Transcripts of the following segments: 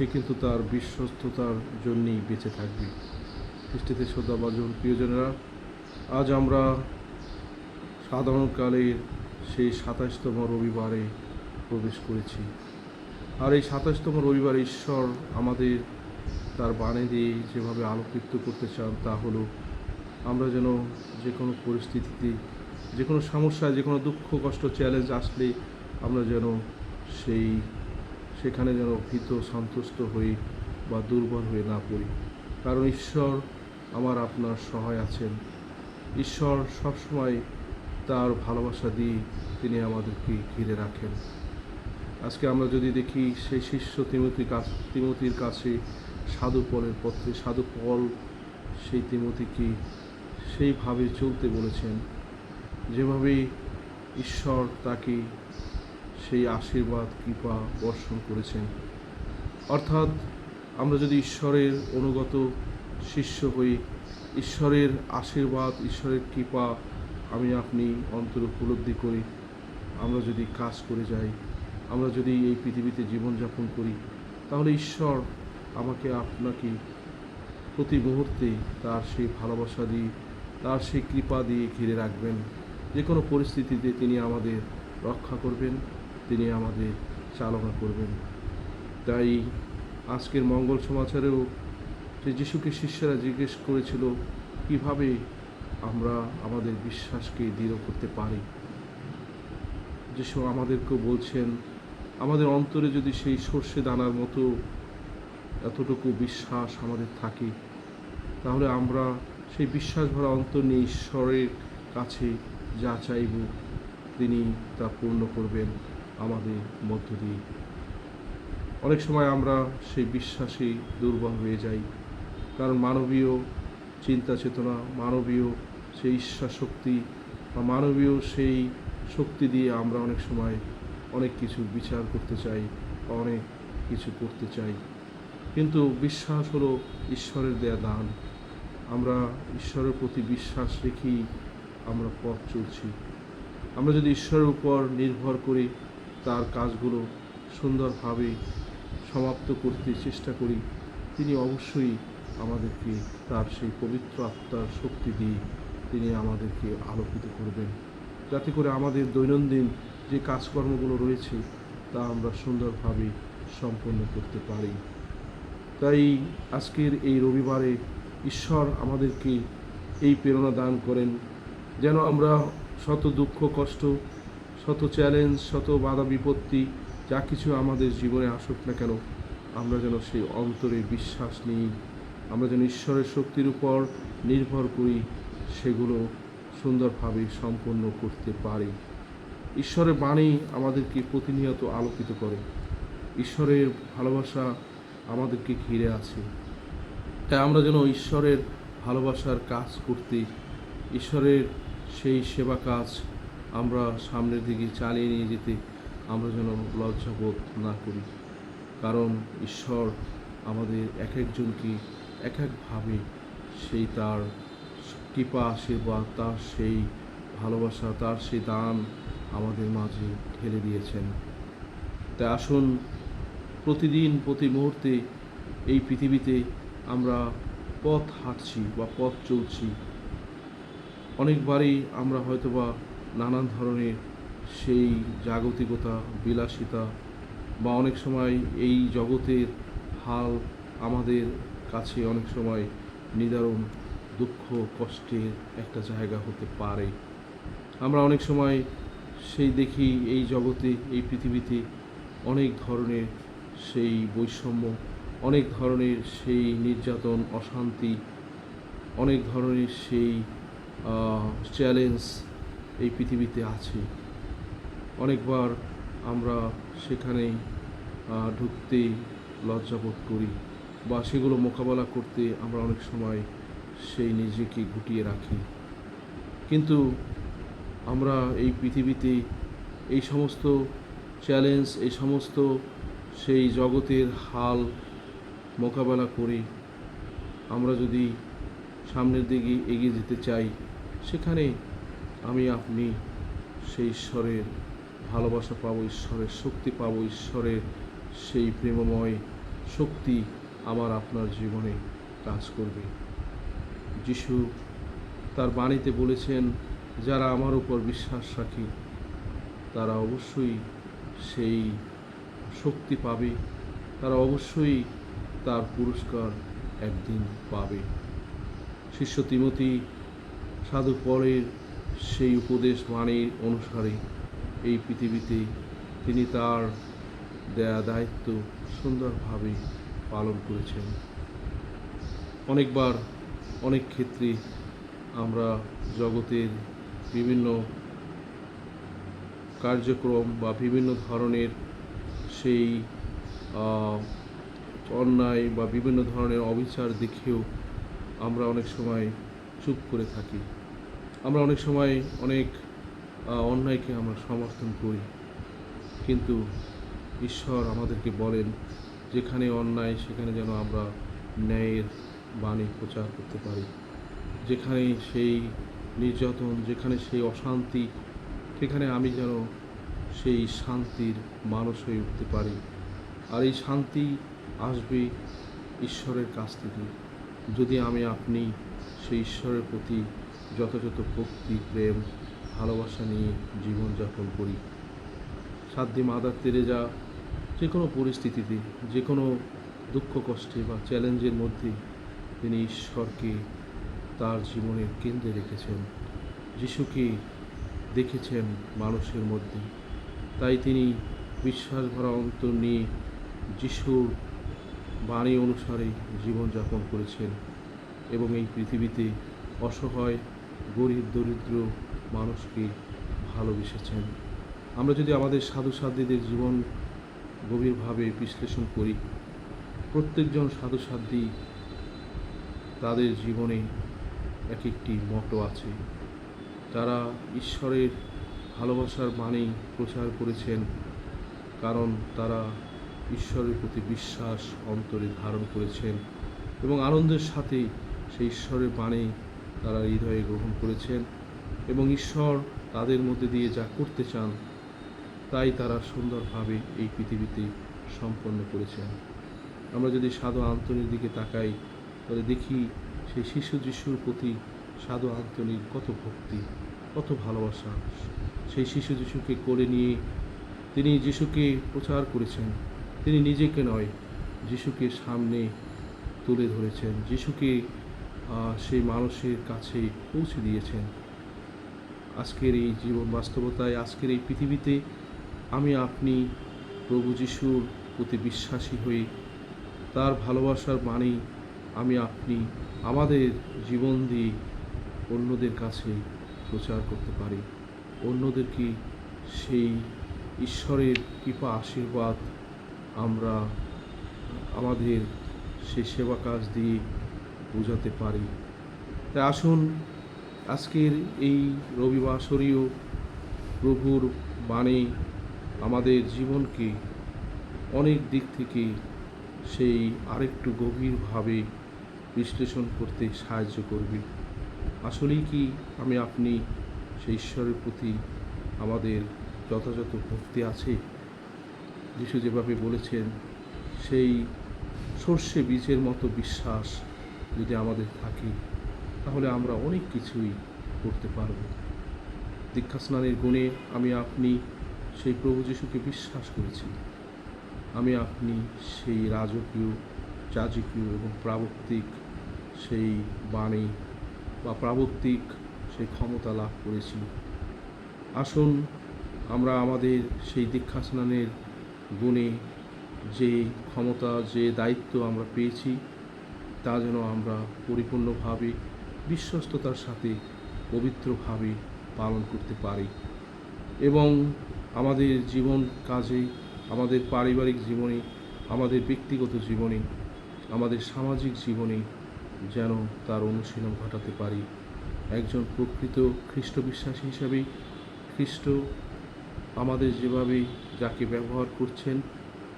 সে কিন্তু তার বিশ্বস্ততার জন্যই বেঁচে থাকবে। খ্রিস্টিতে শ্রদ্ধাভাজন প্রিয়জনেরা, আজ আমরা সাধারণকালের সেই সাতাশতম রবিবারে প্রবেশ করেছি। আর এই সাতাশতম রবিবার ঈশ্বর আমাদের তার বাণী দিয়ে যেভাবে আলোকৃত করতে চান তা হলো, আমরা যেন যে কোনো পরিস্থিতিতে যে কোনো সমস্যা যে কোনো দুঃখ, কষ্ট চ্যালেঞ্জ আসলে আমরা যেন সেই সেখানে যেন ভীত, সন্তুষ্ট হই বা দুর্বল হয়ে না পড়ি। কারণ ঈশ্বর আমার আপনার সহায় আছেন। ঈশ্বর সবসময় তার ভালোবাসা দিয়ে তিনি আমাদেরকে ঘিরে রাখেন। আজকে আমরা যদি দেখি সেই শিষ্য তিমতির কাছ তিমতির কাছে সাধু পলের পত্রে সাধু পল সেই তিমতিকে সেইভাবে চলতে বলেছেন। যেভাবে ঈশ্বর তাকে সেই আশীর্বাদ, কৃপা বর্ষণ করেছেন। অর্থাৎ আমরা যদি ঈশ্বরের অনুগত শিষ্য হই, ঈশ্বরের আশীর্বাদ, ঈশ্বরের কৃপা আমি আপনি অন্তর উপলব্ধি করি। আমরা যদি কাজ করে যাই, আমরা যদি এই পৃথিবীতে জীবনযাপন করি, তাহলে ঈশ্বর আমাকে আপনাকে প্রতি মুহূর্তে তার সেই ভালোবাসা দিয়ে, তার সেই কৃপা দিয়ে ঘিরে রাখবেন। যে কোনো পরিস্থিতিতে তিনি আমাদের রক্ষা করবেন। তিনি আমাদের চালনা করবেন। তাই আজকের মঙ্গল সমাচারেও যে যিশুকে শিষ্যরা জিজ্ঞেস করেছিল, কীভাবে আমরা আমাদের বিশ্বাসকে দৃঢ় করতে পারি? যিশু আমাদেরকেও বলছেন, আমাদের অন্তরে যদি সেই সর্ষে দানার মতো এতটুকু বিশ্বাস আমাদের থাকে, তাহলে আমরা সেই বিশ্বাস ভরা অন্তর নিয়ে ঈশ্বরের কাছে যা চাইব, তিনি তা পূর্ণ করবেন। আমাদের মধ্য দিয়ে। অনেক সময় আমরা সেই বিশ্বাসে দুর্বল হয়ে যাই। কারণ মানবীয় চিন্তা চেতনা, মানবীয় সেই ঈশ্বর শক্তি বা মানবীয় সেই শক্তি দিয়ে আমরা অনেক সময় অনেক কিছু বিচার করতে চাই বা অনেক কিছু করতে চাই। কিন্তু বিশ্বাস হলো ঈশ্বরের দেয়া দান। আমরা ঈশ্বরের প্রতি বিশ্বাস রেখেই আমরা পথ চলছি। আমরা যদি ঈশ্বরের উপর নির্ভর করে তার কাজগুলো সুন্দরভাবে সমাপ্ত করতে চেষ্টা করি। তিনি অবশ্যই আমাদেরকে তার সেই পবিত্র আত্মার শক্তি দিয়ে তিনি আমাদেরকে আলোকিত করবেন। যাতে করে আমাদের দৈনন্দিন যে কাজকর্মগুলো রয়েছে, তা আমরা সুন্দরভাবে সম্পন্ন করতে পারি। তাই আজকের এই রবিবারে ঈশ্বর আমাদেরকে এই প্রেরণা দান করেন, যেন আমরা শত দুঃখ কষ্ট শত চ্যালেঞ্জ শত বাধা বিপত্তি, যা কিছু আমাদের জীবনে আসুক না কেন, আমরা যেন সেই অন্তরে বিশ্বাস নিই। আমরা যেন ঈশ্বরের শক্তির উপর নির্ভর করি, সেগুলো সুন্দরভাবে সম্পন্ন করতে পারি। ঈশ্বরের বাণী আমাদেরকে প্রতিনিয়ত আলোকিত করে। ঈশ্বরের ভালোবাসা আমাদেরকে ঘিরে আছে। তাই আমরা যেন ঈশ্বরের ভালোবাসার কাজ করতে, ঈশ্বরের সেই সেবা কাজ আমরা সামনের দিকে চালিয়ে নিয়ে যেতে আমরা যেন লজ্জাবোধ না করি। কারণ ঈশ্বর আমাদের এক একজনকে এক একভাবে সেই তার কৃপা আশীর্বাদ তার সেই ভালোবাসা, তার সেই দান আমাদের মাঝে ঢেলে দিয়েছেন। তাই আসুন প্রতিদিন, প্রতি মুহূর্তে এই পৃথিবীতে আমরা পথ হাঁটছি বা পথ চলছি। অনেকবারই আমরা হয়তোবা নানান ধরনের সেই জাগতিকতা, বিলাসিতা বা অনেক সময় এই জগতের হাল আমাদের কাছে অনেক সময় নিদারুণ দুঃখ, কষ্টের একটা জায়গা হতে পারে। আমরা অনেক সময় সেই দেখি এই জগতে, এই পৃথিবীতে অনেক ধরনের সেই বৈষম্য, অনেক ধরনের সেই নির্যাতন, অশান্তি, অনেক ধরনের সেই চ্যালেঞ্জ এই পৃথিবীতে আছে। অনেকবার আমরা সেখানে আহ, ঢুকতে লজ্জাবোধ করি বা সেগুলো মোকাবেলা করতে আমরা অনেক সময় সেই নিজেকে গুটিয়ে রাখি। কিন্তু আমরা এই পৃথিবীতে এই সমস্ত চ্যালেঞ্জ এই সমস্ত সেই জগতের হাল মোকাবেলা করে। আমরা যদি সামনের দিকে এগিয়ে যেতে চাই সেখানে আমি আপনি সেই ঈশ্বরের ভালোবাসা পাবো, ঈশ্বরের শক্তি পাবো, ঈশ্বরের সেই প্রেমময় শক্তি আমার আপনার জীবনে কাজ করবে। যিশু তার বাণীতে বলেছেন, যারা আমার উপর বিশ্বাস রাখে, তারা অবশ্যই সেই শক্তি পাবে, তারা অবশ্যই তার পুরস্কার একদিন পাবে। শিষ্য তিমতি সাধু পরের সেই উপদেশ বাণীর অনুসারে এই পৃথিবীতে তিনি তার দেয়া দায়িত্ব সুন্দরভাবে পালন করেছেন। অনেকবার, অনেক ক্ষেত্রে আমরা জগতের বিভিন্ন কার্যক্রম বা বিভিন্ন ধরনের সেই অন্যায় বা বিভিন্ন ধরনের অবিচার দেখেও আমরা অনেক সময় চুপ করে থাকি। আমরা অনেক সময় অনেক অন্যায়কে আমরা সমর্থন করি। কিন্তু ঈশ্বর আমাদেরকে বলেন, যেখানে অন্যায়, সেখানে যেন আমরা ন্যায়ের বাণী প্রচার করতে পারি। যেখানে সেই নির্যাতন, যেখানে সেই অশান্তি, সেখানে আমি যেন সেই শান্তির মানুষ হয়ে উঠতে পারি। আর এই শান্তি আসবে ঈশ্বরের কাছ থেকে। যদি আমি আপনি সেই ঈশ্বরের প্রতি যথাযথ ভক্তি, প্রেম, ভালোবাসা নিয়ে জীবনযাপন করি। সাধ্যে মাদার তেরেজা যে কোনো পরিস্থিতিতে, যে কোনো দুঃখ কষ্টে বা চ্যালেঞ্জের মধ্যে তিনি ঈশ্বরকে তার জীবনের কেন্দ্রে রেখেছেন। যিশুকে দেখেছেন মানুষের মধ্যে। তাই তিনি বিশ্বাস ভরা অন্তর নিয়ে যিশুর বাণী অনুসারে জীবনযাপন করেছেন এবং এই পৃথিবীতে অসহায় গরিব, দরিদ্র মানুষকে ভালোবেসেছেন। আমরা যদি আমাদের সাধু সাধ্যীদের জীবন গভীরভাবে বিশ্লেষণ করি, প্রত্যেকজন সাধু সাধ্যী তাদের জীবনে এক একটি মটো আছে। তারা ঈশ্বরের ভালোবাসার বাণী প্রচার করেছেন কারণ তারা ঈশ্বরের প্রতি বিশ্বাস, অন্তরে ধারণ করেছেন এবং আনন্দের সাথে সেই ঈশ্বরের বাণী তারা হৃদয়ে গ্রহণ করেছেন এবং ঈশ্বর তাদের মধ্যে দিয়ে যা করতে চান, তাই তারা সুন্দরভাবে এই পৃথিবীতে সম্পন্ন করেছেন। আমরা যদি সাধু আন্তনির দিকে তাকাই, তাহলে দেখি সেই শিশু যিশুর প্রতি সাধু আন্তনির কত ভক্তি, কত ভালোবাসা। সেই শিশু যিশুকে করে নিয়ে তিনি যিশুকে প্রচার করেছেন, তিনি নিজেকে নয়, যিশুকে সামনে তুলে ধরেছেন, যিশুকে সেই মানুষের কাছে পৌঁছে দিয়েছেন। আজকের এই জীবন বাস্তবতায়, আজকের এই পৃথিবীতে আমি আপনি প্রভু যিশুর প্রতি বিশ্বাসী হয়ে তার ভালোবাসার বাণী আমি আপনি আমাদের জীবন দিয়ে অন্যদের কাছে প্রচার করতে পারি। অন্যদেরকে সেই ঈশ্বরের কৃপা, আশীর্বাদ আমরা আমাদের সেই সেবা কাজ দিয়ে বোঝাতে পারি। তাই আসুন, আজকের এই রবিবাসরীয় প্রভুর বাণী আমাদের জীবনকে অনেক দিক থেকে সেই আরেকটু গভীরভাবে বিশ্লেষণ করতে সাহায্য করবে। আসলেই কি আমি আপনি সেই ঈশ্বরের প্রতি আমাদের যথাযথ ভক্তি আছে? যিশু যেভাবে বলেছেন, সেই সর্ষে বীজের মতো বিশ্বাস যদি আমাদের থাকে, তাহলে আমরা অনেক কিছুই করতে পারব। দীক্ষা স্নানের গুণে আমি আপনি সেই প্রভু যিশুকে বিশ্বাস করেছি। আমি আপনি সেই রাজকীয়, যাজকীয় এবং প্রাবক্তিক সেই বাণী বা প্রাবক্তিক সেই ক্ষমতা লাভ করেছি। আসুন, আমরা আমাদের সেই দীক্ষা স্নানের গুণে যে ক্ষমতা, যে দায়িত্ব আমরা পেয়েছি তা যেন আমরা পরিপূর্ণভাবে বিশ্বস্ততার সাথে পবিত্রভাবে পালন করতে পারি। এবং আমাদের জীবন কাজে, আমাদের পারিবারিক জীবনে, আমাদের ব্যক্তিগত জীবনে, আমাদের সামাজিক জীবনে যেন তার অনুশীলন ঘটাতে পারি। একজন প্রকৃত খ্রিস্ট বিশ্বাসী হিসাবে খ্রিস্ট আমাদের যেভাবে, যাকে ব্যবহার করছেন,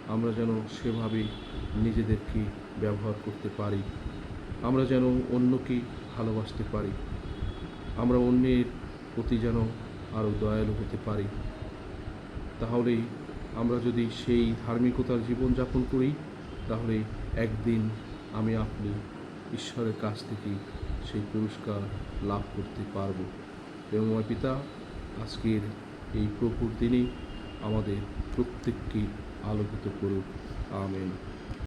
আমরা যেন সেভাবে নিজেদেরকে ব্যবহার করতে পারি। আমরা যেন অন্যকে ভালোবাসতে পারি। আমরা অন্যের প্রতি যেন আরও দয়ালু হতে পারি। তাহলেই আমরা যদি সেই ধার্মিকতার জীবনযাপন করি, তাহলে একদিন আমি আপনি ঈশ্বরের কাছ থেকে সেই পুরস্কার লাভ করতে পারব। আমার পিতা, আজকের এই প্রভুর দিনে আমাদের প্রত্যেককে আলোকিত করুক। আমেন।